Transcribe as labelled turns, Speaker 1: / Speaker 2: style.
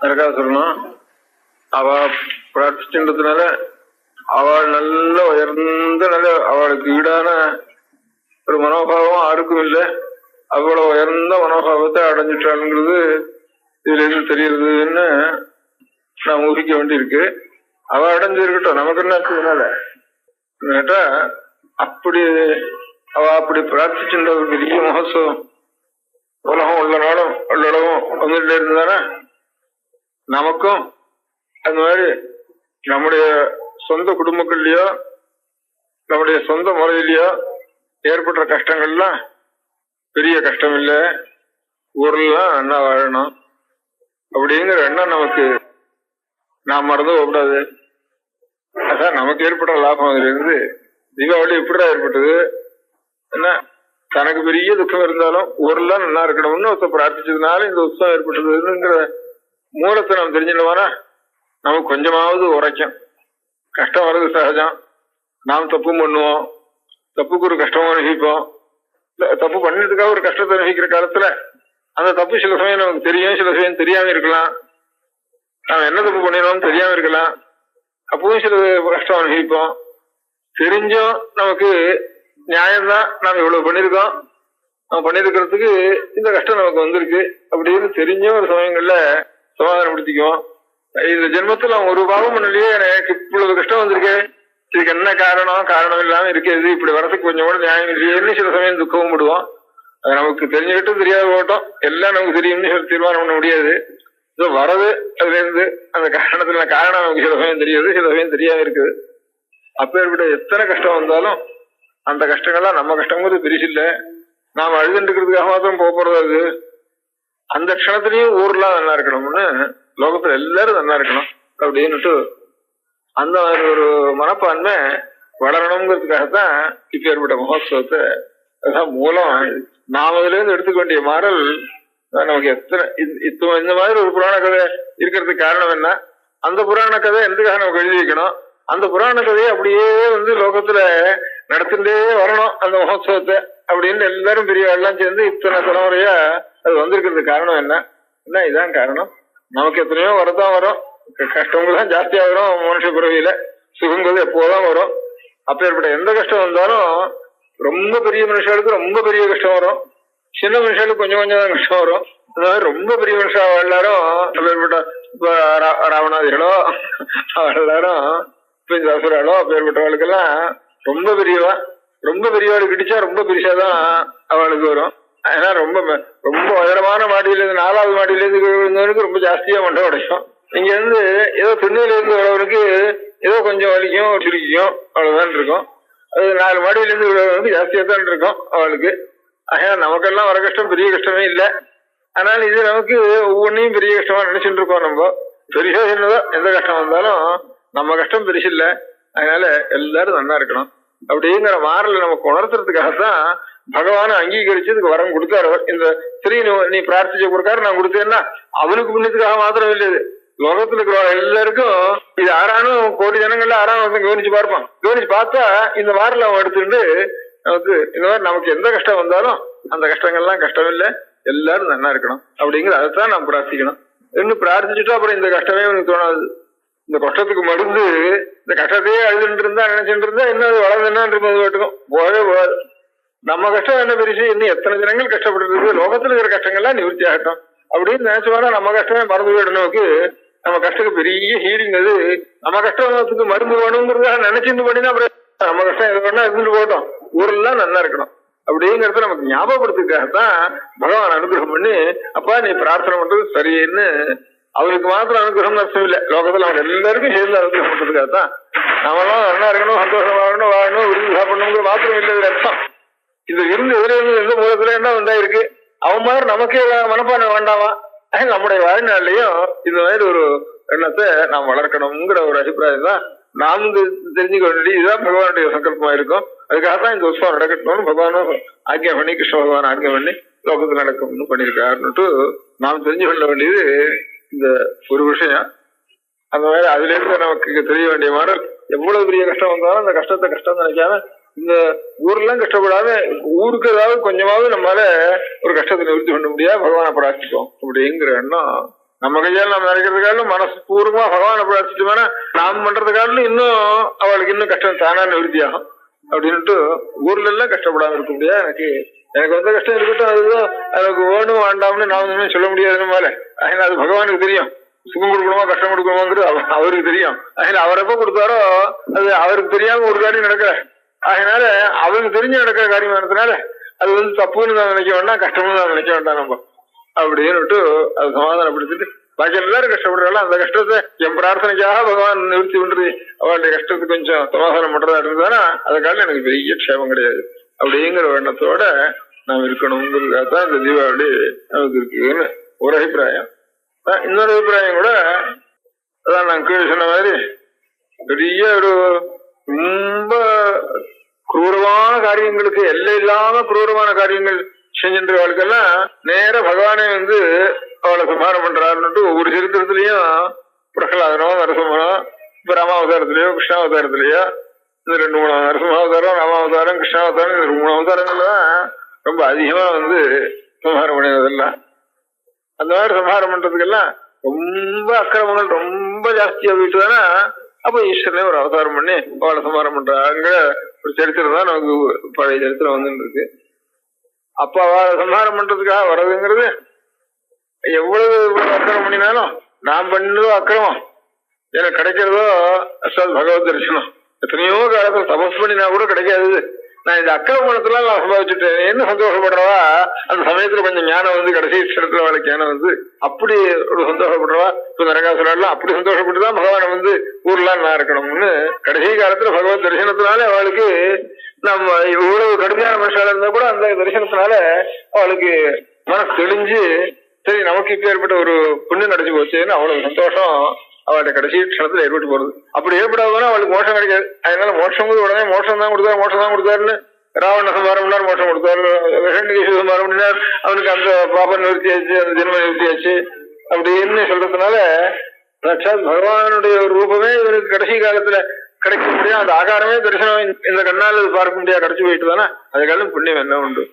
Speaker 1: அதுக்காக சொல்லணும். அவ பிரார்த்திச்சுன்றதுனால அவள் நல்ல உயர்ந்த நல்ல அவளுக்கு ஈடான ஒரு மனோபாவம் யாருக்கும் இல்லை. அவ்வளவு உயர்ந்த மனோபாவத்தை அடைஞ்சிட்டாளுங்கிறது இதுல இருந்து தெரியுதுன்னு நான் ஊகிக்க வேண்டியிருக்கு. அவ அடைஞ்சிருக்கட்டும். நமக்கு என்ன அதனால கேட்டா அப்படி அவ அப்படி பிரார்த்திச்சுன்ற ஒரு பெரிய மகோத்சவம் உலகம் உள்ள நாளும் உள்ளடவும் வந்துட்டு இருந்தானா நமக்கும் அந்த மாதிரி நம்முடைய சொந்த குடும்பங்கள்லயோ நம்முடைய சொந்த முறையிலயோ ஏற்படுற கஷ்டங்கள்லாம் பெரிய கஷ்டம் இல்லை ஊர்லாம் அண்ணா வாழணும். அப்படிங்கிற எண்ணம் நமக்கு நாம் மறந்து போகக்கூடாது அதான் நமக்கு ஏற்பட்ட லாபம் அதுல இருந்து. தீபாவளி இப்படிதான் ஏற்பட்டது. என்ன? தனக்கு பெரிய துக்கம் இருந்தாலும் ஊர்லாம் நல்லா இருக்கணும்னு ஒருத்தர் பிரார்த்திச்சதுனால இந்த உற்சவம் ஏற்பட்டதுங்கிற மூலத்தை நாம் தெரிஞ்சிடவானா நமக்கு கொஞ்சமாவது உரைக்கும் கஷ்டம் வர்றது சகஜம். நாம் தப்பும் பண்ணுவோம். தப்புக்கு ஒரு கஷ்டமும் அனுபவிப்போம் தப்பு பண்ணதுக்காக ஒரு கஷ்டத்தை அனுபவிக்கிற காலத்துல அந்த தப்பு சில சமயம் நமக்கு தெரியும் சில சமயம் தெரியாம இருக்கலாம். நாம் என்ன தப்பு பண்ணினோம் தெரியாம இருக்கலாம். அப்பவும் சில கஷ்டம் அனுபவிப்போம் தெரிஞ்சும் நமக்கு நியாயம்தான். நாம் இவ்வளவு பண்ணிருக்கோம் நம்ம பண்ணியிருக்கிறதுக்கு இந்த கஷ்டம் நமக்கு வந்திருக்கு. அப்படின்னு தெரிஞ்சும் ஒரு சமயங்கள்ல சமாதானப்படுத்திக்குவோம் இந்த ஜென்மத்துல ஒரு பாவம் பண்ணலையே எனக்கு இவ்வளவு கஷ்டம் வந்திருக்கு. இதுக்கு என்ன காரணம்? காரணம் இல்லாம இருக்கிறது. இப்படி வரதுக்கு கொஞ்சம் கூட நியாயம் இல்லையேன்னு சில சமயம் துக்கவும் விடுவோம் அது நமக்கு தெரிஞ்சுக்கிட்டும் தெரியாத போட்டோம். எல்லாம் நமக்கு தெரியும்னு சொல்லி தீர்மானம் பண்ண முடியாது. ஸோ வரது அதுல இருந்து அந்த காரணத்துல காரணம் நமக்கு சில சமயம் தெரியாது. சில சமயம் தெரியாம இருக்குது. அப்பேற்பட்ட எத்தனை கஷ்டம் வந்தாலும் அந்த கஷ்டங்கள்லாம் நம்ம கஷ்டங்கிறது பெருசு நாம் நாம அழுதுன்றதுக்காக மாத்திரம் போக போறது அது. அந்த க்ஷணத்திலயும் ஊர்லாம் நல்லா இருக்கணும்னு லோகத்துல எல்லாரும் நல்லா இருக்கணும் அப்படின்னுட்டு அந்த மாதிரி ஒரு மனப்பான்மை வளரணுங்கிறதுக்காகத்தான் இப்ப ஏற்பட்ட மகோத்சவத்தை அதான் மூலம் நாம அதுல இருந்து எடுத்துக்க வேண்டிய மாறல் நமக்கு எத்தனை இப்போ இந்த மாதிரி ஒரு புராண கதை இருக்கிறதுக்கு காரணம் என்ன? அந்த புராண கதை எதுக்காக நமக்கு எழுதி வைக்கணும்? அந்த புராண கதையை அப்படியே வந்து லோகத்துல நடத்திட்டே வரணும் அந்த மகோத்சவத்தை அப்படின்னு எல்லாரும் பெரியவாள்லாம் சேர்ந்து இத்தனை தலைமுறையா அது வந்திருக்கிறது காரணம் என்ன? என்ன இதான் காரணம். நமக்கு எத்தனையோ வரதான் வரும். க- கஷ்டங்கள் தான் ஜாஸ்தியா வரும் மனுஷ பிறவியில சுகங்கள் எப்போதான் வரும். அப்பேற்பட்ட எந்த கஷ்டம் வந்தாலும் ரொம்ப பெரிய மனுஷாளுக்கு ரொம்ப பெரிய கஷ்டம் வரும். சின்ன மனுஷாளுக்கு கொஞ்சம் கொஞ்சம் தான் கஷ்டம் வரும். அந்த மாதிரி ரொம்ப பெரிய மனுஷா எல்லாரும் அப்பேற்பட்ட ரா- ராவணாதிகளோ எல்லாரும் இப்ப இந்த ரொம்ப பெரியவா ரொம்ப பெரியவாளுக்கு இடிச்சா ரொம்ப பெருசாதான் அவளுக்கு வரும். ஏன்னா ரொம்ப ம- ரொம்ப உயரமான மாடியில இருந்து நாலாவது மாடியில இருந்து விழுந்தவனுக்கு ரொம்ப ஜாஸ்தியா மண்டை உடைக்கும். இங்க இருந்து ஏதோ திண்ணையில இருந்து வரவனுக்கு ஏதோ கொஞ்சம் வலிக்கும் சுருக்கிக்கும் அவ்வளவுதான் இருக்கும். அது நாலு மாடியில இருந்து விழுறவனுக்கு ஜாஸ்தியா தான் இருக்கும் அவளுக்கு ஆனா நமக்கெல்லாம் வர கஷ்டம் பெரிய கஷ்டமே இல்லை. ஆனால் இது நமக்கு ஒவ்வொன்றையும் பெரிய கஷ்டமா நினைச்சுட்டு இருக்கோம் நம்ம. பெரிய என்னதோ எந்த கஷ்டம் வந்தாலும் நம்ம கஷ்டம் பெருசு இல்லை. அதனால எல்லாரும் நல்லா இருக்கணும். அப்படிங்கிற மாறல நமக்கு உணர்த்துறதுக்காகத்தான் பகவான அங்கீகரிச்சு இதுக்கு வரம் கொடுத்தாரு. இந்த ஸ்திரீ நீ- பிரார்த்திச்சு பிரார்த்திச்ச கொடுக்காரு நான் கொடுத்தேன்னா அவனுக்கு புண்ணியத்துக்காக மாத்திரம் இல்லையது லோகத்துல இருக்கிற எல்லாருக்கும் இது ஆறானும் கோடி ஜனங்கள்ல ஆறாம் வந்து கவனிச்சு பார்ப்பான். கவனிச்சு பார்த்தா இந்த வாரில் அவன் எடுத்துட்டு நமக்கு இந்த மாதிரி நமக்கு எந்த கஷ்டம் வந்தாலும் அந்த கஷ்டங்கள்லாம் கஷ்டம் இல்லை எல்லாரும் நல்லா இருக்கணும். அப்படிங்கிறது அதைத்தான் நாம் பிரார்த்திக்கணும். இன்னும் பிரார்த்திச்சுட்டா அப்புறம் இந்த கஷ்டமே எனக்கு தோணாது. இந்த கஷ்டத்துக்கு மருந்து இந்த கஷ்டத்தையே அழுதுட்டு இருந்தா நினைச்சிட்டு இருந்தா என்ன அது வளர்ந்து இருப்பது போகவே போகாது. நம்ம கஷ்டம் என்ன பெருசு? இன்னும் எத்தனை ஜனங்கள் கஷ்டப்பட்டு இருக்கு லோகத்துல இருக்கிற கஷ்டங்கள்லாம் நிவர்த்தி ஆகட்டும் அப்படின்னு நினைச்சோம்னா நம்ம கஷ்டமே மறந்து போயிடணுக்கு நம்ம கஷ்டத்துக்கு பெரிய ஹீலிங் அது. நம்ம கஷ்டத்துக்கு மருந்து வேணுங்கிறதாக நினைச்சிருந்து பண்ணினா அப்புறம் நம்ம கஷ்டம் எது வேணா இருந்துட்டு போட்டோம் ஊரெல்லாம் நல்லா இருக்கணும். அப்படிங்கிறத நமக்கு ஞாபகப்படுத்துக்காகத்தான் பகவான் அனுகிரகம் பண்ணி அப்பா நீ பிரார்த்தனை பண்றது சரின்னு அவருக்கு மாத்திரம் அனுகிரகம் அர்த்தம் இல்ல. லோகத்துல அவங்க எல்லாருக்கும் ஹேரில் அனுகிரகம் பண்றதுக்காகத்தான். நம்மளாம் நல்லா இருக்கணும் சந்தோஷமா இருக்கணும் வாழணும் விருது சாப்பிடணுங்கிற மாத்திரம் இல்லை அர்த்தம். இந்த இருந்த எதிர எந்த மூலத்துல என்ன உண்டாயிருக்கு அவன் மாதிரி நமக்கே மனப்பான்மை வேண்டாமா? நம்முடைய வாழ்நாள்லயும் இந்த மாதிரி ஒரு எண்ணத்தை நாம் வளர்க்கணுங்கிற ஒரு அபிப்பிராயம் தான் நாம் வந்து தெரிஞ்சுக்க வேண்டியது. இதுதான் பகவானுடைய சங்கல்பமா இருக்கும். அதுக்காகத்தான் இந்த உற்சவம் நடக்கட்டும்னு பகவானும் ஆக்கியா பண்ணி கிருஷ்ண பகவான் ஆக்கியா பண்ணி லோகத்துல நடக்கும்னு பண்ணியிருக்காருன்னுட்டு நாம் தெரிஞ்சு கொள்ள வேண்டியது இந்த ஒரு விஷயம். அந்த மாதிரி அதுல இருந்து நமக்கு தெரிய வேண்டிய மாதிரி எவ்வளவு பெரிய கஷ்டம் வந்தாலும் அந்த கஷ்டத்தை கஷ்டம் நினைக்காம இந்த ஊர்லாம் கஷ்டப்படாம ஊருக்கு ஏதாவது கொஞ்சமாவது நம்மளால ஒரு கஷ்டத்தை நிவர்த்தி பண்ண முடியாது பகவானை பிரார்த்திப்போம். அப்படிங்கிற எண்ணம் நம்ம கையால் நம்ம நினைக்கிறதுக்காலும் மனசு பூர்வமா பகவானை பிரார்த்திச்சோம்னா நாம் பண்றதுக்காலும் இன்னும் அவளுக்கு இன்னும் கஷ்டம் தானா நிவர்த்தியாகும். அப்படின்ட்டு ஊர்ல எல்லாம் கஷ்டப்படாம இருக்க முடியாது எனக்கு எனக்கு வந்த கஷ்டம் இருக்கட்டும் அதுதான். எனக்கு வேணும் வேண்டாம்னு நான் ஒண்ணுமே சொல்ல முடியாது மேல அதனால அது பகவானுக்கு தெரியும். சுகம் கொடுக்கணுமா கஷ்டம் கொடுக்கணுமாங்கிறது அவ- அவருக்கு தெரியும். அதனால அவர் எப்ப கொடுத்தாரோ அது அவருக்கு தெரியாம ஒரு காரியம் நடக்கிற அதனால அவனுக்கு தெரிஞ்சு நடக்கிற காரியமானதுனால அது வந்து தப்புன்னு நான் நினைக்க வேண்டாம் கஷ்டம்னு நான் நினைக்க வேண்டாம் நம்ம. அப்படின்னுட்டு அது சமாதானப்படுத்திட்டு பாக்கி எல்லாரும் கஷ்டப்படுறாங்க அந்த கஷ்டத்தை என் பிரார்த்தனைக்காக பகவான் நிவர்த்தி பண்றது. அவளுடைய கஷ்டத்துக்கு கொஞ்சம் சமாதானம் பண்றதா இருந்ததுன்னா அதுக்காக எனக்கு பெரிய க்ஷேமம் கிடையாது. அப்படிங்கிற எண்ணத்தோட நாம் இருக்கணுங்கிறதுக்காகத்தான் இந்த தீபாவளி நமக்கு இருக்குன்னு ஒரு அபிப்பிராயம். இன்னொரு அபிப்பிராயம் கூட அதான் நான் கீழே சொன்ன மாதிரி பெரிய ஒரு காரியங்களுக்கு எல்லை இல்லாம குரூரமான காரியங்கள் செஞ்சின்றவர்களுக்கெல்லாம் நேர பகவானே வந்து அவளை சம்ஹாரம் பண்றாருன்னுட்டு ஒவ்வொரு சரித்திரத்திலயும் பிரகலாதனோ நரசிம்மனோ இப்ப ராமாவதாரத்திலயோ கிருஷ்ணாவதாரத்திலயோ இந்த ரெண்டு மூணு நரசிம்மாவதாரம் ராமாவதாரம் கிருஷ்ணாவதாரம் இந்த மூணு அவதாரங்கள் தான் ரொம்ப அதிகமா வந்து சம்ஹாரம் பண்ணினதெல்லாம். அந்த மாதிரி சம்ஹாரம் பண்றதுக்கெல்லாம் ரொம்ப அக்கிரமங்கள் ரொம்ப ஜாஸ்தியா போயிட்டு தானே அப்ப ஈஸ்வரனே ஒரு அவதாரம் பண்ணி அவளை சம்ஹாரம் பண்றாங்க ஒரு சரித்திரம் தான் நமக்கு பழைய சரித்திரம் வந்துட்டு இருக்கு அப்ப சம்ஹாரம் பண்றதுக்காக வர்றதுங்கிறது எவ்வளவு அக்கிரமம் பண்ணினாலும் நான் பண்ணதோ அக்கிரமம். எனக்கு கிடைக்கிறதோ அசாத் பகவத் தரிசனம். எத்தனையோ காலத்துல தபஸ் பண்ணினா கூட கிடைக்காது நான் இந்த அக்கிரமணத்துல நான் சம்பாதிச்சுட்டேன். என்ன சந்தோஷப்படுறவா? அந்த சமயத்துல கொஞ்சம் ஞானம் வந்து கடைசி இடத்துல அவளுக்கு ஞானம் வந்து அப்படி ஒரு சந்தோஷப்படுறவா? இப்ப நரகாசுரெல்லாம் அப்படி சந்தோஷப்பட்டுதான் பகவான் வந்து ஊர்லாம் நான் இருக்கணும்னு. கடைசி காலத்துல பகவத் தரிசனத்தினாலே அவளுக்கு நம்ம இவ்வளவு கடுமையான மனுஷால இருந்தா கூட அந்த தரிசனத்தினால அவளுக்கு மனசு தெளிஞ்சு சரி நமக்கு இப்ப ஏற்பட்ட ஒரு புண்ணியம் கிடைச்சு போச்சுன்னு அவ்வளவு சந்தோஷம். அவளுடைய கடைசி க்ஷணத்துல ஏற்பட்டு போறது. அப்படி ஏற்படாதுன்னா அவளுக்கு மோஷம் கிடைக்காது. அதனால மோஷம் உடனே மோஷம் தான் கொடுத்தாரு மோஷம் தான் கொடுத்தாருன்னு ராவண சம்பாரம் பண்ணார் மோஷம் கொடுத்தாரு. விஷண்டிகேஷ சம்பாரம் பண்ணினார். அவனுக்கு அந்த பாப நிறுத்தி ஆச்சு அந்த ஜென்ம நிறுத்தி ஆச்சு அப்படின்னு சொல்றதுனால சாட்சாத் பகவானுடைய ஒரு ரூபமே இவனுக்கு கடைசி காலத்துல கிடைக்க முடியாது. அந்த ஆகாரமே தரிசனம் இந்த கண்ணால் பார்க்க முடியாது. கிடைச்சு போயிட்டு தானே. அதுக்காக புண்ணியம் என்ன உண்டு?